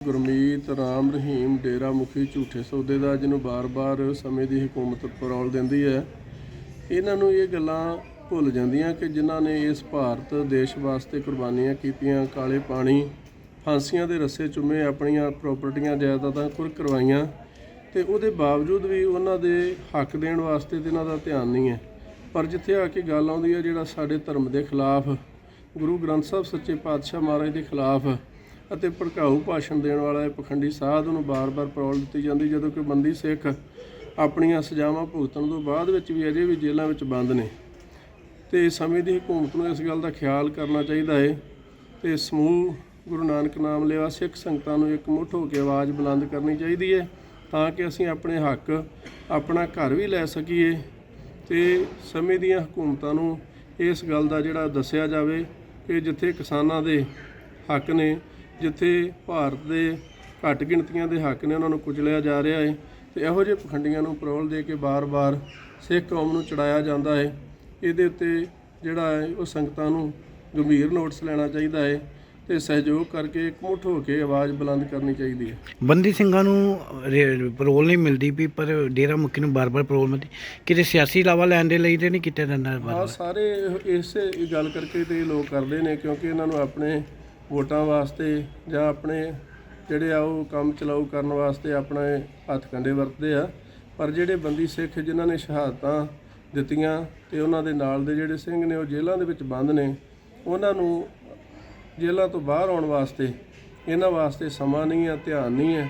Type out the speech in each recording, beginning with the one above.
ਗੁਰਮੀਤ ਰਾਮ ਰਹੀਮ ਡੇਰਾ ਮੁਖੀ ਝੂਠੇ ਸੌਦੇ ਦਾ, ਜਿਹਨੂੰ ਬਾਰ-ਬਾਰ ਸਮੇਂ ਦੀ ਹਕੂਮਤ ਪਰੌਲ ਦਿੰਦੀ ਹੈ। ਇਹਨਾਂ ਨੂੰ ਇਹ ਗੱਲਾਂ ਭੁੱਲ ਜਾਂਦੀਆਂ ਕਿ ਜਿਨ੍ਹਾਂ ਨੇ ਇਸ ਭਾਰਤ ਦੇਸ਼ ਵਾਸਤੇ ਕੁਰਬਾਨੀਆਂ ਕੀਤੀਆਂ, ਕਾਲੇ ਪਾਣੀ, ਫਾਂਸੀਆਂ ਦੇ ਰੱਸੇ ਚੁੰਮੇ ਆਪਣੀਆਂ ਪ੍ਰਾਪਰਟੀਆਂ ਜਾਇਦਾਦਾਂ ਕੁਰ ਕਰਵਾਈਆਂ ਤੇ ਉਹਦੇ ਬਾਵਜੂਦ ਵੀ ਉਹਨਾਂ ਦੇ ਹੱਕ ਦੇਣ ਵਾਸਤੇ ਤੇ ਇਹਨਾਂ ਦਾ ਧਿਆਨ ਨਹੀਂ ਹੈ। ਪਰ ਜਿੱਥੇ ਆ ਕੇ ਗੱਲ ਆਉਂਦੀ ਹੈ ਜਿਹੜਾ ਸਾਡੇ ਧਰਮ ਦੇ ਖਿਲਾਫ, ਗੁਰੂ ਗ੍ਰੰਥ ਸਾਹਿਬ ਸੱਚੇ ਪਾਤਸ਼ਾਹ ਮਹਾਰਾਜ ਦੇ ਖਿਲਾਫ ਅਤੇ ਭੜਕਾਊ ਭਾਸ਼ਣ ਦੇਣ ਵਾਲਾ ਇਹ ਪਖੰਡੀ ਸਾਧ ਨੂੰ ਬਾਰ-ਬਾਰ ਪਰੌਲ ਦਿੱਤੀ ਜਾਂਦੀ, ਜਦੋਂ ਕਿ ਬੰਦੀ ਸਿੱਖ ਆਪਣੀਆਂ ਸਜ਼ਾਵਾਂ ਭੁਗਤਣ ਤੋਂ ਬਾਅਦ ਵਿੱਚ ਵੀ ਅਜੇ ਵੀ ਜੇਲ੍ਹਾਂ ਵਿੱਚ ਬੰਦ ਨੇ। ਤੇ ਸਮੇਂ ਦੀ ਹਕੂਮਤ ਨੂੰ ਇਸ ਗੱਲ ਦਾ ਖਿਆਲ ਕਰਨਾ ਚਾਹੀਦਾ ਹੈ ਤੇ ਸਮੂਹ ਗੁਰੂ ਨਾਨਕ ਨਾਮ ਲੈਵਾ ਸਿੱਖ ਸੰਗਤਾਂ ਨੂੰ ਇੱਕ ਮੁੱਠ ਹੋ ਕੇ ਆਵਾਜ਼ ਬੁਲੰਦ ਕਰਨੀ ਚਾਹੀਦੀ ਹੈ ਤਾਂ ਕਿ ਅਸੀਂ ਆਪਣੇ ਹੱਕ ਆਪਣਾ ਘਰ ਵੀ ਲੈ ਸਕੀਏ ਤੇ ਸਮੇਂ ਦੀਆਂ ਹਕੂਮਤਾਂ ਨੂੰ ਇਸ ਗੱਲ ਦਾ ਜਿਹੜਾ ਦੱਸਿਆ ਜਾਵੇ ਕਿ ਜਿੱਥੇ ਕਿਸਾਨਾਂ ਦੇ ਹੱਕ ਨੇ ਜਿੱਥੇ ਭਾਰਤ ਦੇ ਘੱਟ ਗਿਣਤੀਆਂ ਦੇ ਹੱਕ ਨੇ ਉਹਨਾਂ ਨੂੰ ਕੁਚਲਿਆ ਜਾ ਰਿਹਾ ਹੈ ਤੇ ਇਹੋ ਜਿਹੇ ਪਖੰਡੀਆਂ ਨੂੰ ਪਰੋਲ ਦੇ ਕੇ ਬਾਰ-ਬਾਰ ਸਿੱਖ ਕੌਮ ਨੂੰ ਚੜਾਇਆ ਜਾਂਦਾ ਹੈ ਇਹਦੇ ਉੱਤੇ ਜਿਹੜਾ ਹੈ ਉਹ ਸੰਗਤਾਂ ਨੂੰ ਗੰਭੀਰ ਨੋਟਿਸ ਲੈਣਾ ਚਾਹੀਦਾ ਹੈ ਤੇ ਸਹਿਯੋਗ ਕਰਕੇ ਇਕਮੁੱਠ ਹੋ ਕੇ ਆਵਾਜ਼ ਬੁਲੰਦ ਕਰਨੀ ਚਾਹੀਦੀ ਹੈ ਬੰਦੀ ਸਿੰਘਾਂ ਨੂੰ ਪਰੋਲ ਨਹੀਂ ਮਿਲਦੀ ਵੀ ਪਰ ਡੇਰਾ ਮੁਖੀ ਨੂੰ ਬਾਰ-ਬਾਰ ਪਰੋਲ ਮਿਲਦੀ। ਕਿਤੇ ਸਿਆਸੀ ਲਾਵਾ ਲੈਣ ਦੇ ਲਈ ਤੇ ਨਹੀਂ ਕੀਤਾ ਜਾਂਦਾ ਆ ਬਾਰ ਸਾਰੇ ਇਸੇ ਗੱਲ ਕਰਕੇ ਤੇ ਲੋਕ ਕਰਦੇ ਨੇ ਕਿਉਂਕਿ ਇਹਨਾਂ ਨੂੰ ਆਪਣੇ ਵੋਟਾਂ ਵਾਸਤੇ ਜਾਂ ਆਪਣੇ ਜਿਹੜੇ ਆ ਉਹ ਕੰਮ ਚਲਾਊ ਕਰਨ ਵਾਸਤੇ ਆਪਣਾ ਹੱਥ ਕੰਡੇ ਵਰਤਦੇ ਆ। ਪਰ ਜਿਹੜੇ ਬੰਦੀ ਸਿੱਖ ਜਿਨ੍ਹਾਂ ਨੇ ਸ਼ਹਾਦਤਾਂ ਦਿੱਤੀਆਂ ਤੇ ਉਹਨਾਂ ਦੇ ਨਾਲ ਦੇ ਜਿਹੜੇ ਸਿੰਘ ਨੇ ਉਹ ਜੇਲ੍ਹਾਂ ਦੇ ਵਿੱਚ ਬੰਦ ਨੇ, ਉਹਨਾਂ ਨੂੰ ਜੇਲ੍ਹਾਂ ਤੋਂ ਬਾਹਰ ਆਉਣ ਵਾਸਤੇ, ਇਹਨਾਂ ਵਾਸਤੇ ਸਮਾਂ ਨਹੀਂ ਹੈ, ਧਿਆਨ ਨਹੀਂ ਹੈ।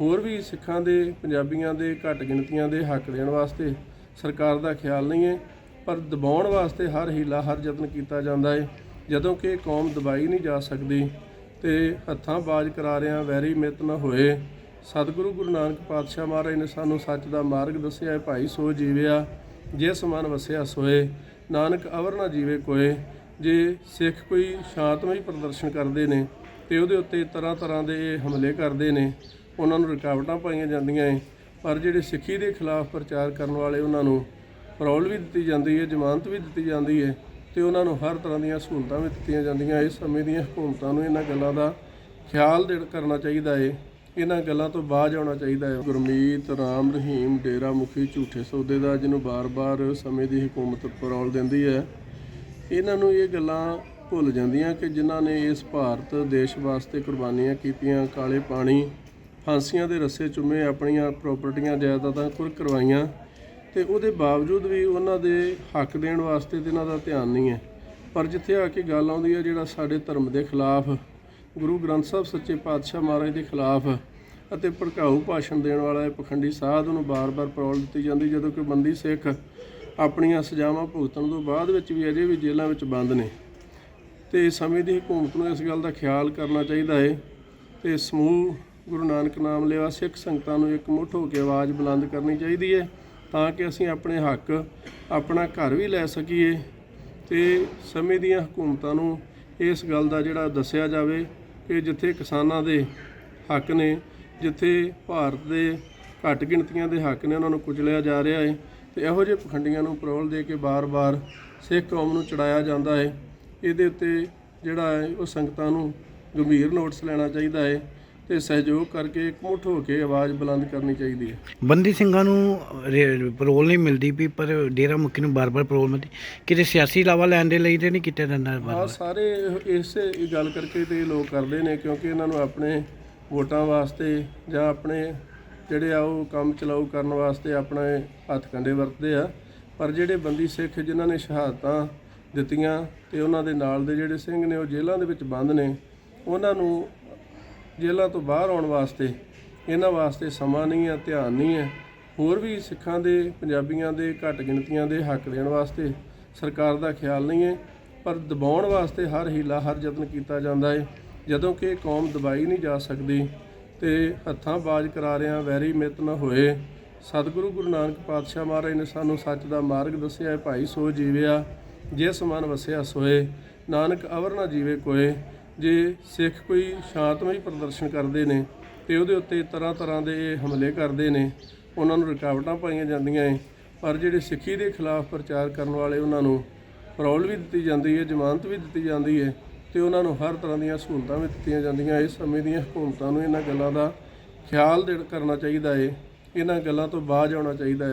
ਹੋਰ ਵੀ ਸਿੱਖਾਂ ਦੇ, ਪੰਜਾਬੀਆਂ ਦੇ ਘੱਟ ਗਿਣਤੀਆਂ ਦੇ ਹੱਕ ਦੇਣ ਵਾਸਤੇ ਸਰਕਾਰ ਦਾ ਖਿਆਲ ਨਹੀਂ ਹੈ। ਪਰ ਦਬਾਉਣ ਵਾਸਤੇ ਹਰ ਹੀਲਾ, ਹਰ ਯਤਨ ਕੀਤਾ ਜਾਂਦਾ ਹੈ। ਜਦੋਂ ਕਿ ਕੌਮ ਦਬਾਈ ਨਹੀਂ ਜਾ ਸਕਦੀ ਤੇ ਹੱਥਾਂ ਬਾਜ ਕਰਾ ਵੈਰੀ ਮਿੱਤ ਨਾ ਹੋਏ। ਸਤਿਗੁਰੂ ਗੁਰੂ ਨਾਨਕ ਪਾਤਸ਼ਾਹ ਮਹਾਰਾਜ ਨੇ ਸਾਨੂੰ ਸੱਚ ਦਾ ਮਾਰਗ ਦੱਸਿਆ ਹੈ ਭਾਈ ਸੋ ਜੀਵਿਆ ਜਿਸ ਮਨ ਵਸਿਆ ਸੋਏ। ਨਾਨਕ ਅਵਰ ਨਾ ਜੀਵੇ ਕੋਏ। ਜੇ ਸਿੱਖ ਕੋਈ ਸ਼ਾਂਤਮਈ ਪ੍ਰਦਰਸ਼ਨ ਕਰਦੇ ਨੇ, ਤੇ ਉਹਦੇ ਉੱਤੇ ਤਰ੍ਹਾਂ ਤਰ੍ਹਾਂ ਦੇ ਹਮਲੇ ਕਰਦੇ ਨੇ, ਉਹਨਾਂ ਨੂੰ ਰੁਕਾਵਟਾਂ ਪਾਈਆਂ ਜਾਂਦੀਆਂ ਏ। ਪਰ ਜਿਹੜੇ ਸਿੱਖੀ ਦੇ ਖਿਲਾਫ ਪ੍ਰਚਾਰ ਕਰਨ ਵਾਲੇ ਉਹਨਾਂ ਨੂੰ ਪਰੌਲ ਵੀ ਦਿੱਤੀ ਜਾਂਦੀ ਹੈ ਜ਼ਮਾਨਤ ਵੀ ਦਿੱਤੀ ਜਾਂਦੀ ਹੈ ਤੇ ਉਹਨਾਂ ਨੂੰ ਹਰ ਤਰ੍ਹਾਂ ਦੀਆਂ ਸਹੂਲਤਾਂ ਵੀ ਦਿੱਤੀਆਂ ਜਾਂਦੀਆਂ। ਇਸ ਸਮੇਂ ਦੀਆਂ ਹਕੂਮਤਾਂ ਨੂੰ ਇਹਨਾਂ ਗੱਲਾਂ ਦਾ ਖਿਆਲ ਦੇ ਕਰਨਾ ਚਾਹੀਦਾ ਏ, ਇਹਨਾਂ ਗੱਲਾਂ ਤੋਂ ਬਾਜ ਆਉਣਾ ਚਾਹੀਦਾ ਹੈ ਗੁਰਮੀਤ ਰਾਮ ਰਹੀਮ ਡੇਰਾ ਮੁਖੀ ਝੂਠੇ ਸੌਦੇ ਦਾ, ਜਿਹਨੂੰ ਬਾਰ-ਬਾਰ ਸਮੇਂ ਦੀ ਹਕੂਮਤ ਪਰੌਲ ਦਿੰਦੀ ਹੈ। ਇਹਨਾਂ ਨੂੰ ਇਹ ਗੱਲਾਂ ਭੁੱਲ ਜਾਂਦੀਆਂ ਕਿ ਜਿਨ੍ਹਾਂ ਨੇ ਇਸ ਭਾਰਤ ਦੇਸ਼ ਵਾਸਤੇ ਕੁਰਬਾਨੀਆਂ ਕੀਤੀਆਂ, ਕਾਲੇ ਪਾਣੀ, ਫਾਂਸੀਆਂ ਦੇ ਰੱਸੇ ਚੁੰਮੇ ਆਪਣੀਆਂ ਪ੍ਰਾਪਰਟੀਆਂ ਜਾਇਦਾਦਾਂ ਕੁਰ ਕਰਵਾਈਆਂ। ਤੇ ਉਹਦੇ ਬਾਵਜੂਦ ਵੀ ਉਹਨਾਂ ਦੇ ਹੱਕ ਦੇਣ ਵਾਸਤੇ ਤੇ ਇਹਨਾਂ ਦਾ ਧਿਆਨ ਨਹੀਂ ਹੈ। ਪਰ ਜਿੱਥੇ ਆ ਕੇ ਗੱਲ ਆਉਂਦੀ ਹੈ ਜਿਹੜਾ ਸਾਡੇ ਧਰਮ ਦੇ ਖਿਲਾਫ, ਗੁਰੂ ਗ੍ਰੰਥ ਸਾਹਿਬ ਸੱਚੇ ਪਾਤਸ਼ਾਹ ਮਹਾਰਾਜ ਦੇ ਖਿਲਾਫ ਅਤੇ ਭੜਕਾਊ ਭਾਸ਼ਣ ਦੇਣ ਵਾਲਾ ਇਹ ਪਖੰਡੀ ਸਾਧ ਨੂੰ ਬਾਰ-ਬਾਰ ਪ੍ਰੋਲ ਦਿੱਤੀ ਜਾਂਦੀ, ਜਦੋਂ ਕਿ ਬੰਦੀ ਸਿੱਖ ਆਪਣੀਆਂ ਸਜ਼ਾਵਾਂ ਭੁਗਤਣ ਤੋਂ ਬਾਅਦ ਵਿੱਚ ਵੀ ਅਜੇ ਵੀ ਜੇਲ੍ਹਾਂ ਵਿੱਚ ਬੰਦ ਨੇ। ਤੇ ਸਮੇਂ ਦੀ ਹਕੂਮਤ ਨੂੰ ਇਸ ਗੱਲ ਦਾ ਖਿਆਲ ਕਰਨਾ ਚਾਹੀਦਾ ਹੈ। ਤੇ ਸਮੂਹ ਗੁਰੂ ਨਾਨਕ ਨਾਮ ਲੈਵਾ ਸਿੱਖ ਸੰਗਤਾਂ ਨੂੰ ਇੱਕ ਮੁੱਠ ਹੋ ਕੇ ਆਵਾਜ਼ ਬੁਲੰਦ ਕਰਨੀ ਚਾਹੀਦੀ ਹੈ। ਤਾਂ ਕਿ ਅਸੀਂ ਆਪਣੇ ਹੱਕ, ਆਪਣਾ ਘਰ ਵੀ ਲੈ ਸਕੀਏ ਤੇ ਸਮੇਂ ਦੀਆਂ ਹਕੂਮਤਾਂ ਨੂੰ ਇਸ ਗੱਲ ਦਾ ਜਿਹੜਾ ਦੱਸਿਆ ਜਾਵੇ ਕਿ ਜਿੱਥੇ ਕਿਸਾਨਾਂ ਦੇ ਹੱਕ ਨੇ, ਜਿੱਥੇ ਭਾਰਤ ਦੇ ਘੱਟ ਗਿਣਤੀਆਂ ਦੇ ਹੱਕ ਨੇ, ਉਹਨਾਂ ਨੂੰ ਕੁਚਲਿਆ ਜਾ ਰਿਹਾ ਹੈ ਤੇ ਇਹੋ ਜਿਹੇ ਪਖੰਡੀਆਂ ਨੂੰ ਪਰੋਲ ਦੇ ਕੇ ਬਾਰ-ਬਾਰ ਸਿੱਖ ਕੌਮ ਨੂੰ ਚੜਾਇਆ ਜਾਂਦਾ ਹੈ। ਇਹਦੇ ਉੱਤੇ ਜਿਹੜਾ ਹੈ, ਉਹ ਸੰਗਤਾਂ ਨੂੰ ਗੰਭੀਰ ਨੋਟਿਸ ਲੈਣਾ ਚਾਹੀਦਾ ਹੈ ਤੇ ਸਹਿਯੋਗ ਕਰਕੇ ਇਕਮੁੱਠ ਹੋ ਕੇ ਆਵਾਜ਼ ਬੁਲੰਦ ਕਰਨੀ ਚਾਹੀਦੀ ਹੈ। ਬੰਦੀ ਸਿੰਘਾਂ ਨੂੰ ਰੇ- ਪਰੋਲ ਨਹੀਂ ਮਿਲਦੀ ਵੀ ਪਰ ਡੇਰਾ ਮੁਖੀ ਨੂੰ ਬਾਰ-ਬਾਰ ਪਰੋਲ ਮਿਲਦੀ। ਕਿਤੇ ਸਿਆਸੀ ਲਾਵਾ ਲੈਣ ਦੇ ਲਈ ਤੇ ਨਹੀਂ ਕੀਤਾ ਜਾਂਦਾ ਆ ਬਾਰ ਸਾਰੇ ਇਸੇ ਗੱਲ ਕਰਕੇ ਤੇ ਇਹ ਲੋਕ ਕਰਦੇ ਨੇ ਕਿਉਂਕਿ ਇਹਨਾਂ ਨੂੰ ਆਪਣੇ ਵੋਟਾਂ ਵਾਸਤੇ ਜਾਂ ਆਪਣੇ ਜਿਹੜੇ ਆ ਉਹ ਕੰਮ ਚਲਾਊ ਕਰਨ ਵਾਸਤੇ ਆਪਣਾ ਹੱਥ ਕੰਡੇ ਵਰਤਦੇ ਆ। ਪਰ ਜਿਹੜੇ ਬੰਦੀ ਸਿੱਖ ਜਿਨ੍ਹਾਂ ਨੇ ਸ਼ਹਾਦਤਾਂ ਦਿੱਤੀਆਂ ਤੇ ਉਹਨਾਂ ਦੇ ਨਾਲ ਦੇ ਜਿਹੜੇ ਸਿੰਘ ਨੇ ਉਹ ਜੇਲ੍ਹਾਂ ਦੇ ਵਿੱਚ ਬੰਦ ਨੇ ਉਹਨਾਂ ਨੂੰ ਜੇਲ੍ਹਾਂ ਤੋਂ ਬਾਹਰ ਆਉਣ ਵਾਸਤੇ। ਇਹਨਾਂ ਵਾਸਤੇ ਸਮਾਂ ਨਹੀਂ ਹੈ, ਧਿਆਨ ਨਹੀਂ ਹੈ। ਹੋਰ ਵੀ ਸਿੱਖਾਂ ਦੇ, ਪੰਜਾਬੀਆਂ ਦੇ, ਘੱਟ ਗਿਣਤੀਆਂ ਦੇ ਹੱਕ ਦੇਣ ਵਾਸਤੇ ਸਰਕਾਰ ਦਾ ਖਿਆਲ ਨਹੀਂ ਹੈ। ਪਰ ਦਬਾਉਣ ਵਾਸਤੇ ਹਰ ਹੀਲਾ, ਹਰ ਯਤਨ ਕੀਤਾ ਜਾਂਦਾ ਹੈ। ਜਦੋਂ ਕਿ ਕੌਮ ਦਬਾਈ ਨਹੀਂ ਜਾ ਸਕਦੀ ਤੇ ਹੱਥਾਂ ਬਾਜ ਕਰਾ ਰਿਆਂ ਵੈਰੀ ਮਿੱਤ ਨਾ ਹੋਏ। ਸਤਿਗੁਰੂ ਗੁਰੂ ਨਾਨਕ ਪਾਤਸ਼ਾਹ ਮਹਾਰਾਜ ਨੇ ਸਾਨੂੰ ਸੱਚ ਦਾ ਮਾਰਗ ਦੱਸਿਆ ਹੈ, ਭਾਈ ਸੋ ਜੀਵਿਆ, ਜਿਸ ਮਨ ਵਸਿਆ ਸੋਏ। ਨਾਨਕ ਅਵਰ ਨਾ ਜੀਵੇ ਕੋਏ। ਜੇ ਸਿੱਖ ਕੋਈ ਸ਼ਾਂਤਮਈ ਪ੍ਰਦਰਸ਼ਨ ਕਰਦੇ ਨੇ ਤੇ ਉਹਦੇ ਉੱਤੇ ਤਰ੍ਹਾਂ ਤਰ੍ਹਾਂ ਦੇ ਹਮਲੇ ਕਰਦੇ ਨੇ, ਉਹਨਾਂ ਨੂੰ ਰੁਕਾਵਟਾਂ ਪਾਈਆਂ ਜਾਂਦੀਆਂ ਏ। ਪਰ ਜਿਹੜੇ ਸਿੱਖੀ ਦੇ ਖਿਲਾਫ ਪ੍ਰਚਾਰ ਕਰਨ ਵਾਲੇ ਉਹਨਾਂ ਨੂੰ ਪਰੌਲ ਵੀ ਦਿੱਤੀ ਜਾਂਦੀ ਹੈ ਜ਼ਮਾਨਤ ਵੀ ਦਿੱਤੀ ਜਾਂਦੀ ਹੈ ਤੇ ਉਹਨਾਂ ਨੂੰ ਹਰ ਤਰ੍ਹਾਂ ਦੀਆਂ ਸਹੂਲਤਾਂ ਵੀ ਦਿੱਤੀਆਂ ਜਾਂਦੀਆਂ। ਇਸ ਸਮੇਂ ਦੀਆਂ ਹਕੂਮਤਾਂ ਨੂੰ ਇਹਨਾਂ ਗੱਲਾਂ ਦਾ ਖਿਆਲ ਦੇ ਕਰਨਾ ਚਾਹੀਦਾ ਏ। ਇਹਨਾਂ ਗੱਲਾਂ ਤੋਂ ਬਾਜ ਆਉਣਾ ਚਾਹੀਦਾ ਹੈ